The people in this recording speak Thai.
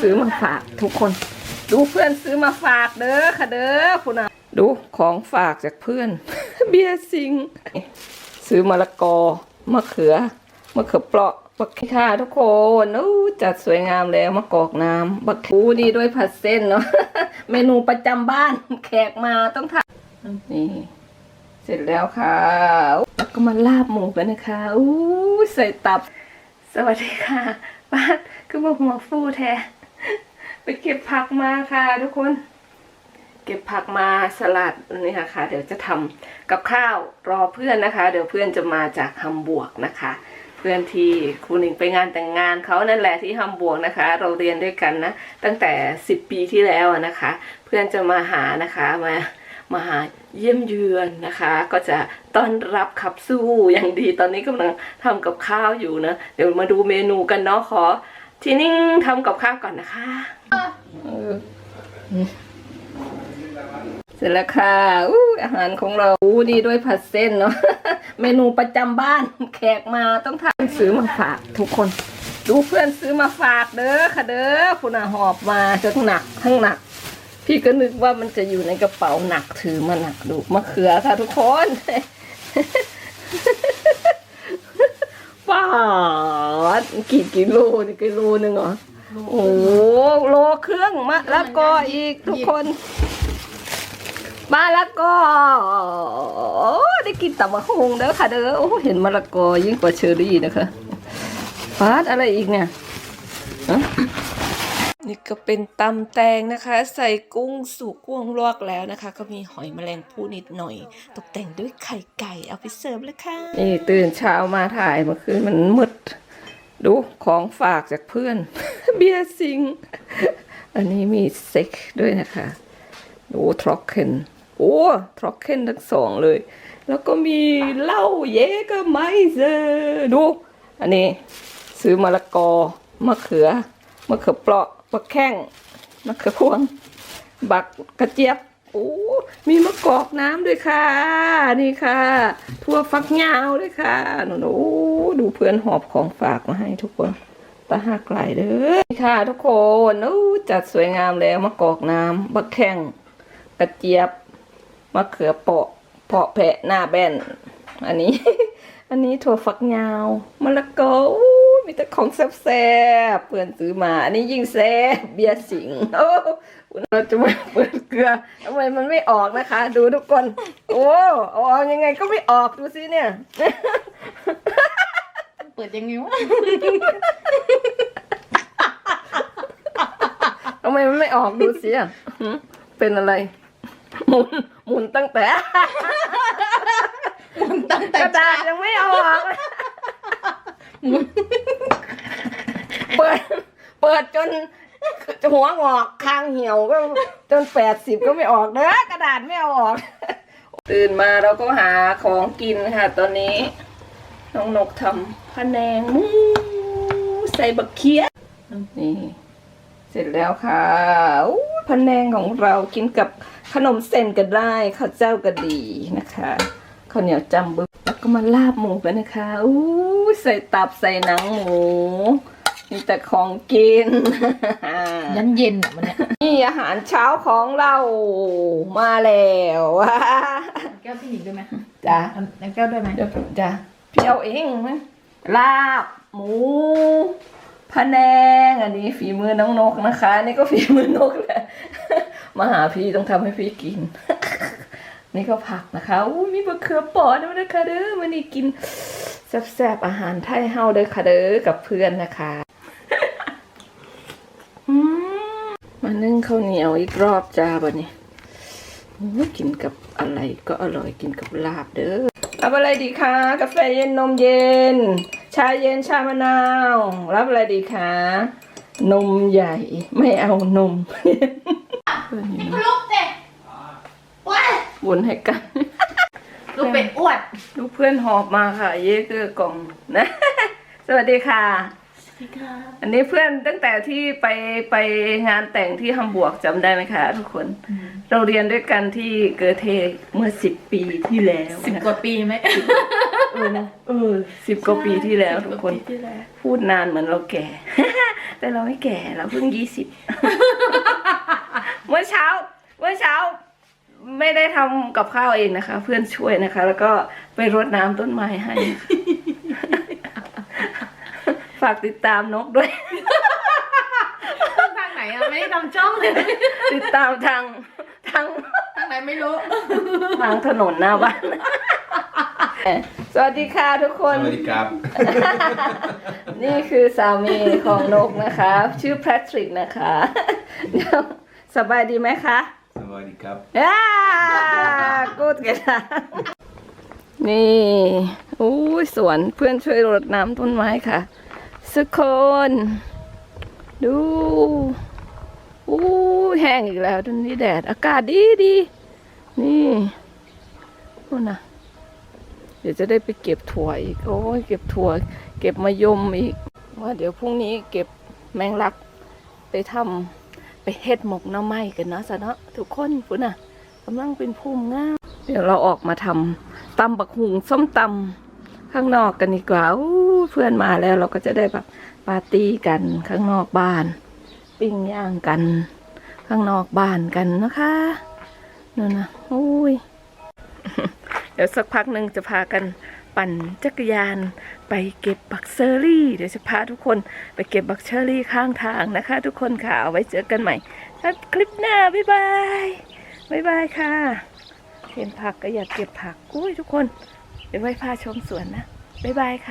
ซื้อมาฝากทุกคน ดูเพื่อนซื้อมาฝากเด้อค่ะเด้อคุณอะดูของฝากจากเพื่อน เบียร์ซิง ซื้อมะละกอมะเขือมะเขือเปราะบักค่ะทุกคนอู้จัดสวยงามแล้วมะกอกน้ำบักคูนี่ด้วยผัดเส้นเนาะเมนูประจำบ้านแขกมาต้องทำนี่เสร็จแล้วค่ะแล้วก็มาลาบหมูกันนะคะอู้ใส่ตับ สวัสดีค่ะป้าดคือมาหัวฟูแท้ ไปเก็บผักมาค่ะทุกคน เก็บผักมาสลัดนี่ค่ะ เดี๋ยวจะทำกับข้าวรอเพื่อนนะคะ เดี๋ยวเพื่อนจะมาจากฮัมบวกนะคะ เพื่อนที่ครูหนิงไปงานแต่งงานเขานั่นแหละที่ฮัมบวกนะคะ เราเรียนด้วยกันนะตั้งแต่ 10 ปีที่แล้วนะคะ เพื่อนจะมาหานะคะมามาหาเยี่ยมเยือนนะคะ ก็จะต้อนรับขับสู้อย่างดีตอนนี้กำลังทำกับข้าวอยู่นะ เดี๋ยวมาดูเมนูกันเนาะขอทีนิ่งทำกับข้าวก่อนนะคะ เสร็จแล้วค่ะอู้อาหารของเราอู้นี่ด้วยผัดเส้นเนาะ เมนูประจำบ้าน แขกมาต้องทำซื้อมาฝากทุกคน ดูเพื่อนซื้อมาฝากเด้อค่ะเด้อคุณอาหอบมาจนหนักทั้งหนัก พี่ก็นึกว่ามันจะอยู่ในกระเป๋าหนักถือมาหนักดูมะเขือค่ะทุกคนป้าดกี่กิโลนี่กิโลหนึ่งเหรอ โอ้โหโลเครื่องมะละกออีกทุกคนมะละกอได้กินตับมะฮงเด้อค่ะเด้อโอ้เห็นมะละกอยิ่งกว่าเชอรี่นะคะฟาดอะไรอีกเนี่ยฮะนี่ก็เป็นตำแตงนะคะ ใส่กุ้งสุกกุ้งลวกแล้วนะคะ ก็มีหอยแมลงภู่นิดหน่อย ตกแต่งด้วยไข่ไก่เอาไปเสิร์ฟเลยค่ะนี่ตื่นเช้ามาถ่ายเมื่อคืนมันมืดดูของฝากจากเพื่อน เบียร์ซิง อันนี้มีเซ็กด้วยนะคะดูทร็อกเคนโอ้ทร็อกเคนทั้งสองเลย แล้วก็มีเหล้าเยกไมเซอร์ดู อันนี้ซื้อมะละกอ มะเขือ มะเขือเปราะมะแข้ง มะเขือพวง บักกระเจี๊ยบ โอ้ มีมะกอกน้ำด้วยค่ะ นี่ค่ะ ทั่วฟักยาวด้วยค่ะหนูโอ้ดูเพื่อนหอบของฝากมาให้ทุกคน ตาหักไหลเด้อค่ะ ทุกคนโอ้จัดสวยงามแล้วมะกอกน้ำบักแข้งกระเจี๊ยบมะเขือเปาะเพาะแผะหน้าแบนอันนี้ อันนี้ถั่วฝักยาวมะละกออู้มีแต่ของแซ่บๆเพื่อนซื้อมา อันนี้ยิ่งแซ่บเบียร์สิงโอ้เราจะมาเปิดเกลือทำไมมันไม่ออกนะคะ ดูทุกคน โอ้อออกยังไงก็ไม่ออกดูสิเนี่ย เปิดยังไงวะ ทำ ไมมันไม่ออกดูสิอะหืมเป็นอะไร หมุนหมุนตั้งแต่มันตั้งแต่กระดาษยังไม่เอาออกเลยเปิด เปิดจนหัวงอกคางเหี่ยวก็จนแปดสิบก็ไม่ออกเด้อกระดาษไม่เอาออก ตื่นมาเราก็หาของกินค่ะ ตอนนี้ น้องนกทำพะแนงหมูใส่บักเคียนี่ เสร็จแล้วค่ะอู้พะแนงของเรากินกับขนมเส้นก็ได้ข้าวเจ้าก็ดีนะคะข้าวเหนียวจำบึกแล้วก็มาลาบหมูกันนะคะอู้ใส่ตับใส่หนังหมูมีแต่ของกินยันเย็นอะมันเนี่ยนี่อาหารเช้าของเรามาแล้วแก้วพี่หนิงด้วยไหมจ้ะน้ำแก้วด้วยไหมเดี๋ยวจ้ะพี่เอาเองนะลาบหมู พะแนงอันนี้ฝีมือน้องนกนะคะ นี่ก็ฝีมือนกแหละมาหาพี่ต้องทำให้พี่กิน นี่ก็ผักนะคะอู้มีบะเขือปอด้วยนะคะเด้อมันนี่กินแซ่บๆอาหารไทยเฮาเด้อค่ะเด้อกับเพื่อนนะคะมานึ่งข้าวเหนียวอีกรอบจ้าบันนี้โอ้ยกินกับอะไรก็อร่อยกินกับลาบเด้อรับอะไรดีคะกาแฟเย็นนมเย็น ชาเย็นชามะนาว รับอะไรดีคะนมใหญ่ไม่เอานมเพื่อนอยู่นะลูกเด็กว้ายวนให้กันลูกเป็ดอ้วนลูกเพื่อนหอบมาค่ะ เย้คือกล่องนะสวัสดีค่ะสวัสดีค่ะอันนี้เพื่อนตั้งแต่ที่ไปไปงานแต่งที่ฮัมบวกจำได้ไหมคะทุกคน เราเรียนด้วยกันที่เกอเทเมื่อสิบปีที่แล้วสิบนะกว่าปีไหม เออนะเออสิบกว่าปีที่แล้วทุกคนที่แล้วพูดนานเหมือนเราแก่ แต่เราไม่แก่เราเพิ่งยี่สิบ เมื่อเช้า เมื่อเช้า ไม่ได้ทำกับข้าวเองนะคะ เพื่อนช่วยนะคะ แล้วก็ไปรดน้ำต้นไม้ให้ฝากติดตามนกด้วย ทางไหนอะไม่ได้ทำจ้องเลยติดตามทางทาง ทางไหนไม่รู้ ทางถนนหน้าบ้าน สวัสดีค่ะทุกคน สวัสดีครับ นี่คือสามีของนกนะคะ ชื่อแพทริกนะคะสบายดีไหมคะ สวัสดีครับอ่ากูดกันนะนี่อู้ยสวนเพื่อนช่วยรดน้ำต้นไม้ค่ะสุกคน ดูอู้ยแห้งอีกแล้วตอนนี้แดด อากาศดีดี นี่นู่นนะ เดี๋ยวจะได้ไปเก็บถั่วอีก โอ้ยเก็บถั่ว เก็บมะยมอีก ว่าเดี๋ยวพรุ่งนี้เก็บแมงลักไปทำไปเฮ็ดหมกหน้ำไม้กันเนาะสะเนาะทุกคนพุ่นน่ะกำลังเป็นภูมิงามเดี๋ยวเราออกมาทำตำบักหุงส้มตำข้างนอกกันดีกว่าอู้เพื่อนมาแล้วเราก็จะได้แบบปาร์ตี้กันข้างนอกบ้าน ปิ้งย่างกัน ข้างนอกบ้านกันนะคะนู่นนะอุ้ย เดี๋ยวสักพักหนึ่งจะพากันปั่นจักรยานไปเก็บบักเซอรี่ เดี๋ยวจะพาทุกคนไปเก็บบักเชอรี่ข้างทางนะคะ ทุกคนค่ะเอาไว้เจอกันใหม่ครับคลิปหน้า บ๊ายบายบ๊ายบายค่ะ เห็นผักก็อยากเก็บผักกุ้ยทุกคน เดี๋ยวไว้พาชมสวนนะ บ๊ายบายค่ะ